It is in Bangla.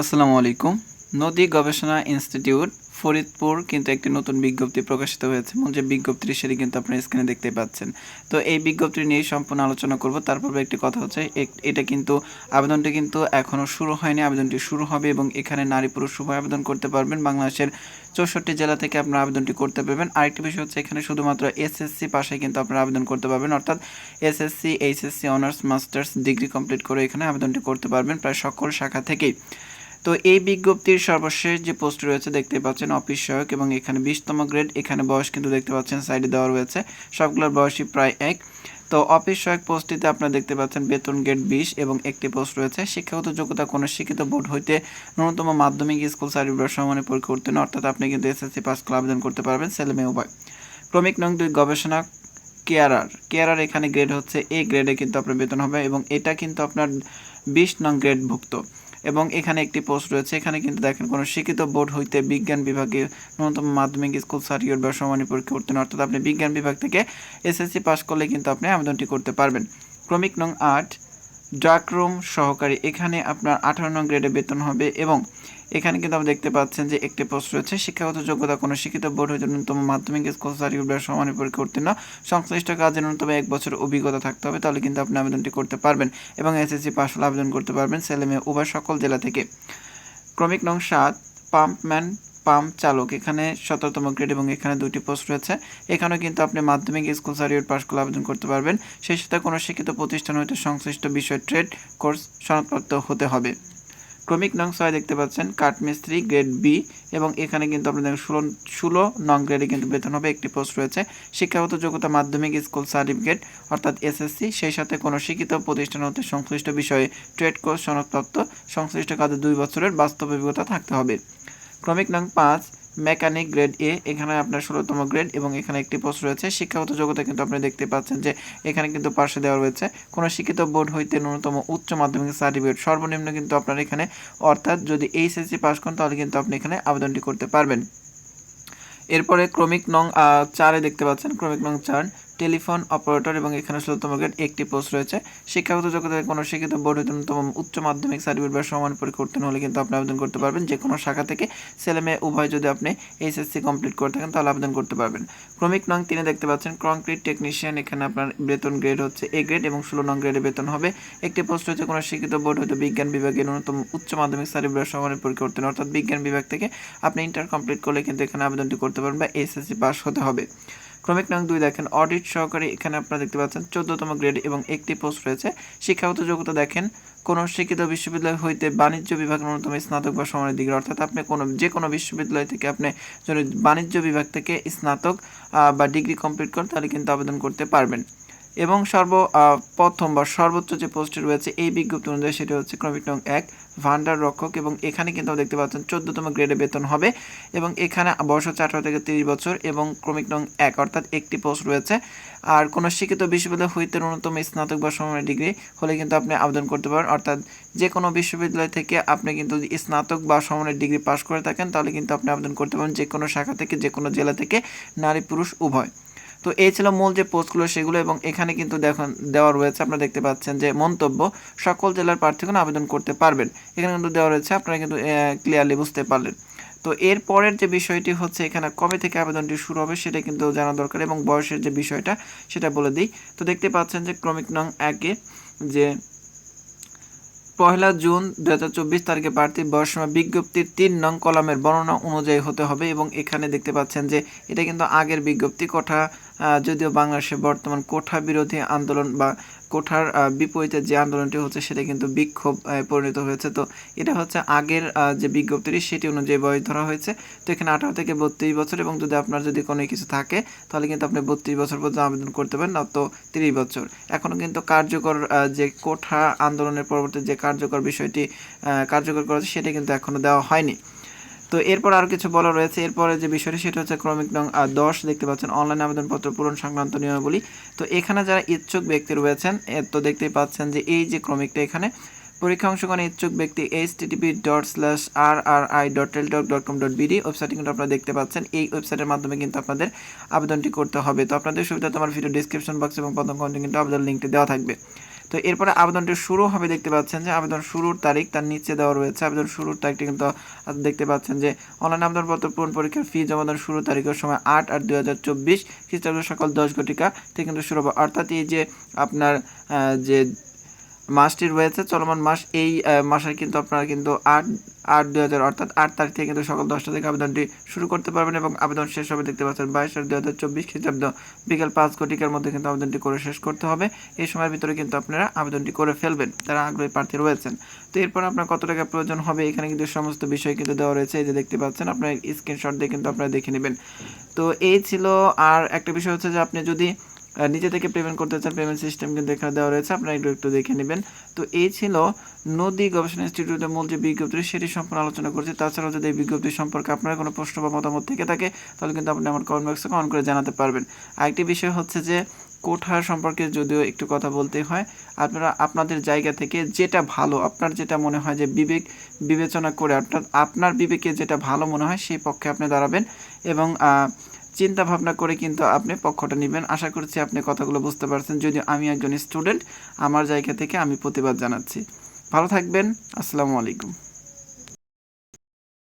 আসসালামু আলাইকুম। নদী গবেষণা ইনস্টিটিউট ফরিদপুর কিন্তু একটি নতুন বিজ্ঞপ্তি প্রকাশিত হয়েছে। যে বিজ্ঞপ্তিটি সেটি কিন্তু আপনার স্ক্রিনে দেখতে পাচ্ছেন। তো এই বিজ্ঞপ্তি নিয়ে সম্পূর্ণ আলোচনা করব। তারপর একটি কথা হচ্ছে এটা কিন্তু, আবেদনটি কিন্তু এখনও শুরু হয়নি। আবেদনটি শুরু হবে এবং এখানে নারী পুরুষ উভয় আবেদন করতে পারবেন। বাংলাদেশের চৌষট্টি জেলা থেকে আপনারা আবেদনটি করতে পারবেন। আরেকটি বিষয় হচ্ছে, এখানে শুধুমাত্র এসএসসি পাশে কিন্তু আপনারা আবেদন করতে পারবেন। অর্থাৎ SSC HSC honours masters degree complete করে এখানে আবেদনটি করতে পারবেন। প্রায় সকল শাখা থেকেই। তো এই বিজ্ঞপ্তির সর্বশেষ যে পোস্ট রয়েছে দেখতে পাচ্ছেন অফিস সহায়ক এবং এখানে বিশতম গ্রেড, এখানে বয়স কিন্তু দেখতে পাচ্ছেন, সাইডে দেওয়া রয়েছে। সবগুলোর বয়সই প্রায় এক। তো অফিস সহায়ক পোস্টটিতে আপনারা দেখতে পাচ্ছেন বেতন গ্রেড বিশ এবং একটি পোস্ট রয়েছে। শিক্ষাগত যোগ্যতা কোনো শিক্ষিত বোর্ড হইতে ন্যূনতম মাধ্যমিক স্কুল সার্টিফিকেট সমানে পরীক্ষা উত্তীর্ণ, অর্থাৎ আপনি কিন্তু এসএসসি পাস করে আবেদন করতে পারবেন, ছেলে মেয়ে উভয়। ক্রমিক নং দুই, গবেষণা কেয়ারার। কেয়ারার এখানে গ্রেড হচ্ছে, এ গ্রেডে কিন্তু আপনার বেতন হবে এবং এটা কিন্তু আপনার বিশ নং গ্রেডভুক্ত। এবং এখানে একটি পোস্ট রয়েছে। এখানে কিন্তু দেখেন, কোনো শিক্ষিত বোর্ড হইতে বিজ্ঞান বিভাগে ন্যূনতম মাধ্যমিক স্কুল সার্টিফিকেট বা সমানী পরীক্ষা উত্তীর্ণ। অর্থাৎ আপনি বিজ্ঞান বিভাগ থেকে এসএসসি পাস করলে কিন্তু আপনি আবেদনটি করতে পারবেন। ক্রমিক নং আট ডাকরুম সহকারী। এখানে আপনার আঠারো নং গ্রেডে বেতন হবে এবং এখানে কিন্তু আপনি দেখতে পাচ্ছেন যে একটি পোস্ট রয়েছে, শিক্ষাগত যোগ্যতা কোনো শিক্ষিত বোর্ড হইতে ন্যূনতম মাধ্যমিক স্কুল সার্টিফিকেট বা সমানী পরীক্ষা উত্তীর্ণ সংশ্লিষ্ট কাজে ন্যূনতম এক বছর অভিজ্ঞতা থাকতে হবে, তাহলে কিন্তু আপনি আবেদনটি করতে পারবেন এবং এসএসসি পাস হলে আবেদন করতে পারবেন ছেলে মেয়ে উভয় সকল জেলা থেকে। ক্রমিক নং সাত পাম্পম্যান পাম্প চালক, এখানে সতেরোতম গ্রেড এবং এখানে দুটি পোস্ট রয়েছে। এখানেও কিন্তু আপনি মাধ্যমিক স্কুল সার্টিফিকেট পাস করলে আবেদন করতে পারবেন। সেই সাথে কোনো শিক্ষিত প্রতিষ্ঠান হইতে সংশ্লিষ্ট বিষয় ট্রেড কোর্স সনদপ্রাপ্ত হতে হবে। ক্রমিক নং ছয় দেখতে পাচ্ছেন, কাঠমিস্ত্রি গ্রেড বি এবং এখানে কিন্তু আপনাদের ষোলো ষোলো নং গ্রেডে কিন্তু বেতন হবে, একটি পোস্ট রয়েছে। শিক্ষাগত যোগ্যতা মাধ্যমিক স্কুল সার্টিফিকেট অর্থাৎ এসএসসি সেই সাথে কোনো শিক্ষিত প্রতিষ্ঠান হতে সংশ্লিষ্ট বিষয়ে ট্রেড কোর্স সনদপ্রাপ্ত, সংশ্লিষ্ট কাজে দুই বছরের বাস্তব অভিজ্ঞতা থাকতে হবে। ক্রমিক নং পাঁচ মেকানিক গ্রেড এ এখানে আপনার ষোলোতম গ্রেড এবং এখানে একটি পোস্ট রয়েছে। শিক্ষাগত যোগ্যতা কিন্তু আপনি দেখতে পাচ্ছেন যে এখানে কিন্তু পাশে দেওয়া রয়েছে। কোনো শিক্ষিত বোর্ড হইতে ন্যূনতম উচ্চ মাধ্যমিক সার্টিফিকেট সর্বনিম্ন কিন্তু আপনার এখানে, অর্থাৎ যদি এইচএসসি পাস করেন, তাহলে কিন্তু আপনি এখানে আবেদনটি করতে পারবেন। এরপরে ক্রমিক নং চারে দেখতে পাচ্ছেন। ক্রমিক নং চার টেলিফোন অপারেটর এবং এখানে ষোলোতম গ্রেড একটি পোস্ট রয়েছে। শিক্ষাগত যোগ্যতায় কোনো শিক্ষিত বোর্ড হইতে ন্যূনতম উচ্চ মাধ্যমিক সার্টিফিকেট বা সমান পরীক্ষা উত্তীর্ণ হলে কিন্তু আপনি আবেদন করতে পারবেন। যে কোনো শাখা থেকে ছেলে মেয়ে, উভয় যদি আপনি এইচএসসি কমপ্লিট করে থাকেন তাহলে আবেদন করতে পারবেন। ক্রমিক নং তিনি দেখতে পাচ্ছেন কংক্রিট টেকনিশিয়ান এখানে আপনার বেতন গ্রেড হচ্ছে এ গ্রেড এবং ষোলো নং গ্রেডে বেতন হবে। একটি পোস্ট হচ্ছে কোনো শিক্ষিত বোর্ড হয়তো বিজ্ঞান বিভাগে ন্যূনতম উচ্চ মাধ্যমিক সার্টিফিকেট বা সমানের পরীক্ষা উত্তীর্ণ অর্থাৎ বিজ্ঞান বিভাগ থেকে আপনি ইন্টার কমপ্লিট করলে কিন্তু এখানে আবেদনটি করতে পারবেন বা এসএসসি পাস হতে হবে। ক্রমিক নং দুই দেখেন অডিট সহকারে এখানে আপনারা দেখতে পাচ্ছেন চোদ্দতম গ্রেড এবং একটি পোস্ট রয়েছে। শিক্ষাগত যোগ্যতা দেখেন, কোনো শিক্ষিত বিশ্ববিদ্যালয় হইতে বাণিজ্য বিভাগ ন্যূনতম স্নাতক বা সমানের ডিগ্রি, অর্থাৎ আপনি কোনো, যে কোনো বিশ্ববিদ্যালয় থেকে আপনি যদি বাণিজ্য বিভাগ থেকে স্নাতক বা ডিগ্রি কমপ্লিট করেন, তাহলে কিন্তু আবেদন করতে পারবেন। এবং সর্ব প্রথম বা সর্বোচ্চ যে পোস্টটি রয়েছে এই বিজ্ঞপ্তি অনুযায়ী সেটি হচ্ছে ক্রমিক নং এক, ভান্ডার রক্ষক এবং এখানে কিন্তু দেখতে পাচ্ছেন চোদ্দতম গ্রেডে বেতন হবে এবং এখানে বয়স হচ্ছে আঠারো থেকে তিরিশ বছর এবং ক্রমিক নং এক অর্থাৎ একটি পোস্ট রয়েছে। আর কোনো শিক্ষিত বিশ্ববিদ্যালয় হইতে ন্যূনতম স্নাতক বা সমানের ডিগ্রি হলে কিন্তু আপনি আবেদন করতে পারেন। অর্থাৎ যে কোনো বিশ্ববিদ্যালয় থেকে আপনি কিন্তু স্নাতক বা সমানের ডিগ্রি পাশ করে থাকেন, তাহলে কিন্তু আপনি আবেদন করতে পারেন যে কোনো শাখা থেকে যে কোনো জেলা থেকে, নারী, পুরুষ, উভয়। তো এই ছিল মূল যে পোস্টগুলো সেগুলো এবং এখানে কিন্তু দেখুন দেওয়া রয়েছে আপনারা দেখতে পাচ্ছেন যে মন্তব্য সকল জেলার প্রার্থীগণ আবেদন করতে পারবেন। এখানে কিন্তু দেওয়া রয়েছে আপনারা কিন্তু ক্লিয়ারলি বুঝতে পারলেন। তো এর পরের যে বিষয়টি হচ্ছে এখানে কবে থেকে আবেদনটি শুরু হবে সেটা কিন্তু জানা দরকার এবং বয়সের যে বিষয়টা সেটা বলে দিই। তো দেখতে পাচ্ছেন যে ক্রমিক নং একে যে পয়লা জুন দু হাজার চব্বিশ তারিখে প্রার্থী বয়সীমা বিজ্ঞপ্তির তিন নং কলামের বর্ণনা অনুযায়ী হতে হবে এবং এখানে দেখতে পাচ্ছেন যে এটা কিন্তু আগের বিজ্ঞপ্তি আহ, যদিও বাংলাদেশে বর্তমান কোঠা বিরোধী আন্দোলন বা কোঠার বিপরীতে যে আন্দোলনটি হচ্ছে সেটা কিন্তু বিক্ষোভ পরিণত হয়েছে। তো এটা হচ্ছে আগের যে বিজ্ঞপ্তিটি সেটি অনুযায়ী বয়স ধরা হয়েছে। তো এখানে আঠারো থেকে বত্রিশ বছর এবং যদি আপনার যদি কোনো কিছু থাকে, তাহলে কিন্তু আপনি বত্রিশ বছর পর্যন্ত আবেদন করতে পারেন, না তো তিরিশ বছর। এখনও কিন্তু কার্যকর যে কোঠা আন্দোলনের পরবর্তী যে কার্যকর বিষয়টি কার্যকর করা হচ্ছে সেটা কিন্তু এখনও দেওয়া হয়নি। তো এরপর আর কিছু বলা রয়েছে। এরপরে যে বিষয়টি, সেটা হচ্ছে ক্রমিক নং দশ। দেখতে পাচ্ছেন, অনলাইন আবেদনপত্র পূরণ সংক্রান্ত নিয়মাবলী। তো এখানে যারা ইচ্ছুক ব্যক্তি রয়েছেন তো দেখতেই পাচ্ছেন যে এই যে ক্রমিকটা এখানে, পরীক্ষা অংশগ্রহণে ইচ্ছুক ব্যক্তি HTTP dot slash R R I dot Teletalk dot dot com dot BD ওয়েবসাইটে কিন্তু আপনারা দেখতে পাচ্ছেন। এই ওয়েবসাইটের মাধ্যমে কিন্তু আপনাদের আবেদনটি করতে হবে। তো আপনাদের সুবিধা তোমার ভিডিও ডিসক্রিপশন বক্স এবং প্রথম কিন্তু আবেদন লিঙ্কটি দেওয়া থাকবে। তো এরপরে আবেদনটি শুরু হবে, দেখতে পাচ্ছেন যে আবেদন শুরুর তারিখ তার নিচে দেওয়া রয়েছে। আবেদন শুরুর তারিখটি কিন্তু দেখতে পাচ্ছেন যে অনলাইন আবেদনপত্র পূরণ পরীক্ষার ফি জমাদান শুরু তারিখের সময় আট আট দুই হাজার চব্বিশ খ্রিস্টাব্দ সকাল দশ ঘটিকা থেকে কিন্তু শুরু হবে। অর্থাৎ এই যে আপনার যে মাসটি রয়েছে চলমান মাস এই মাসের কিন্তু আপনারা কিন্তু আট আট দুই হাজার, অর্থাৎ আট তারিখ থেকে কিন্তু সকাল দশটা থেকে আবেদনটি শুরু করতে পারবেন এবং আবেদন শেষ হবে দেখতে পাচ্ছেন বাইশ আট দুই হাজার চব্বিশ খ্রিস্টাব্দ বিকেল পাঁচ ঘটিকার মধ্যে কিন্তু আবেদনটি করে শেষ করতে হবে। এই সময়ের ভিতরে কিন্তু আপনারা আবেদনটি করে ফেলবেন তারা আগ্রহী প্রার্থী রয়েছেন। তো এরপর আপনার কত টাকা প্রয়োজন হবে, এখানে কিন্তু সমস্ত বিষয় কিন্তু দেওয়া রয়েছে, এই যে দেখতে পাচ্ছেন আপনার স্ক্রিনশট দিয়ে কিন্তু আপনারা দেখে নেবেন। তো এই ছিল আর একটা বিষয় হচ্ছে যে আপনি যদি নিজে থেকে পেমেন্ট করতে চান পেমেন্ট সিস্টেম কিন্তু এখানে দেওয়া রয়েছে, আপনারা একটু একটু দেখে নেবেন। তো এই ছিল নদী গবেষণা ইনস্টিটিউটের মূল যে বিজ্ঞপ্তি, সেটি সম্পর্কে আলোচনা করছি। তাছাড়াও যদি এই বিজ্ঞপ্তি সম্পর্কে আপনার কোনো প্রশ্ন বা মতামত থেকে থাকে, তাহলে কিন্তু আপনি আমার কমেন্ট বক্সে কমেন্ট করে জানাতে পারবেন। আরেকটি বিষয় হচ্ছে যে কোঠার সম্পর্কে যদিও একটু কথা বলতে হয়, আপনারা আপনাদের জায়গা থেকে যেটা ভালো, আপনার যেটা মনে হয় যে বিবেক বিবেচনা করে, অর্থাৎ আপনার বিবেকে যেটা ভালো মনে হয়, সেই পক্ষে আপনি দাঁড়াবেন এবং চিন্তা ভাবনা করে কিন্তু আপনি পক্ষটা নেবেন। আশা করছি আপনি কথাগুলো বুঝতে পারছেন। যদিও আমি একজন স্টুডেন্ট, আমার জায়গা থেকে আমি প্রতিবাদ জানাচ্ছি। ভালো থাকবেন। আসসালামু আলাইকুম।